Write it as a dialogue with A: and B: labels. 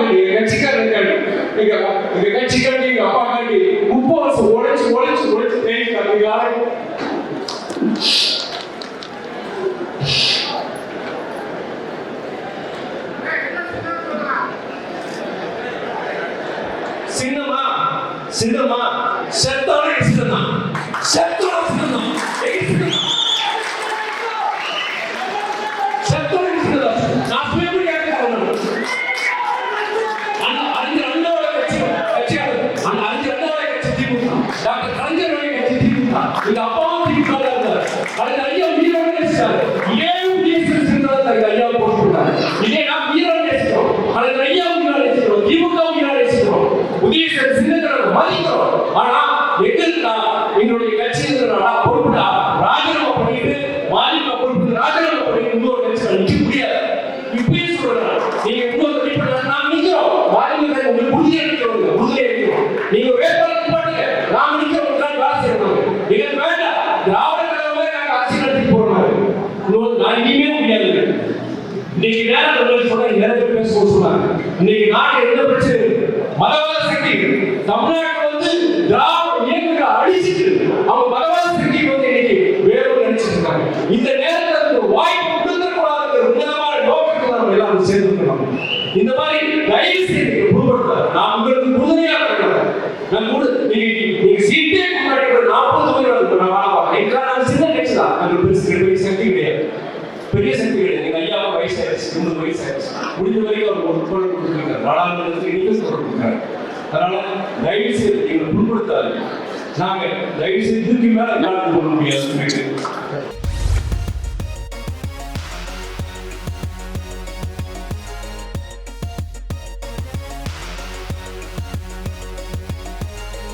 A: கண்டி எங்க எங்க அப்பா முப்பது வருஷம் உழைச்சு உழைச்சு உழைச்சு சின்னமா சின்னமா செத்தோட சின்னமா செத்தோட சின்னம் செத்தோட சின்னம் நான் சுயமா கேட்கிறேன் அந்த அறிஞர் அண்ணாவோட கட்சி கட்சியாளர் அந்த அறிஞர் அண்ணாவோட கட்சி திமுக டாக்டர் கலைஞருடைய கட்சி திமுக எங்க அப்பாவும் திமுக. ல இருந்தார் அதுக்கு ஐயா வீரோட நேசிச்சாரு. ஏன் உதயசூர் சின்னத்தை எங்க ஐயா போட்டுருக்காரு இதே நான் வீரோட நேசிக்கிறோம். அதுக்கு ஐயா வீரோட நேசிக்கிறோம். திமுக வீரோட நேசிக்கிறோம். உதயசூர் சின்னத்தை மதிக்கிறோம். ஆனா எங்களுக்கா எங்களுடைய கட்சியினரா பொறுப்புடா. ராஜினாமா பண்ணிட்டு மாநில பொறுப்பு ராஜினாமா பண்ணிட்டு இன்னொரு கட்சியில் நிக்க முடியாது. இப்பயே சொல்றேன். நீங்க இன்னொரு கட்சி நாம நிக்கிறோம் வாலிபர்கள் உங்களுக்கு உறுதியை நிக்கிறோம் உறுதியை நிக்கிறோம் நீங்க வேட்பாளர் பாருங்க நாம நிக்கிறோம் தான் வேலை செய்யணும். எங்களுக்கு வேண்டாம். திராவிட கழகமே நாங்கள் ஆட்சி நடத்தி போறோம் இன்னொரு நான் இனிமே முடியாது. இன்னைக்கு நேரம் உங்களுக்கு சொல்ல நிறைய பேர் பேச சொன்னாங்க. இன்னைக்கு நாட்டு எந்த பிரச்சனை மதவாத சக்தி. தமிழ்நாட்டில் வந்து திராவிட இந்த மாதிரி தயவு செய்து நீங்க நான் உங்களுக்கு உறுதுணையா இருக்கிறேன். நான் கூட நீங்க நீங்க சீட்டே முன்னாடி ஒரு நாற்பது பேர் வந்து நான் வாழ எங்க நான் சின்ன கட்சி தான். நாங்கள் பெருசு பெரிய சக்தி கிடையாது. பெரிய சக்தி கிடையாது. எங்க ஐயா வயசு ஆயிடுச்சு தொண்ணூறு வயசு ஆயிடுச்சு முடிஞ்ச வரைக்கும் அவர் ஒரு குரல் கொடுத்துருக்காரு. நாடாளுமன்றத்துக்கு நீங்க குரல் கொடுத்தாரு அதனால தயவு செய்து நீங்கள் புண்படுத்தாது நாங்கள் தயவு செய்து இதுக்கு மேலே நாடு போக முடியாது.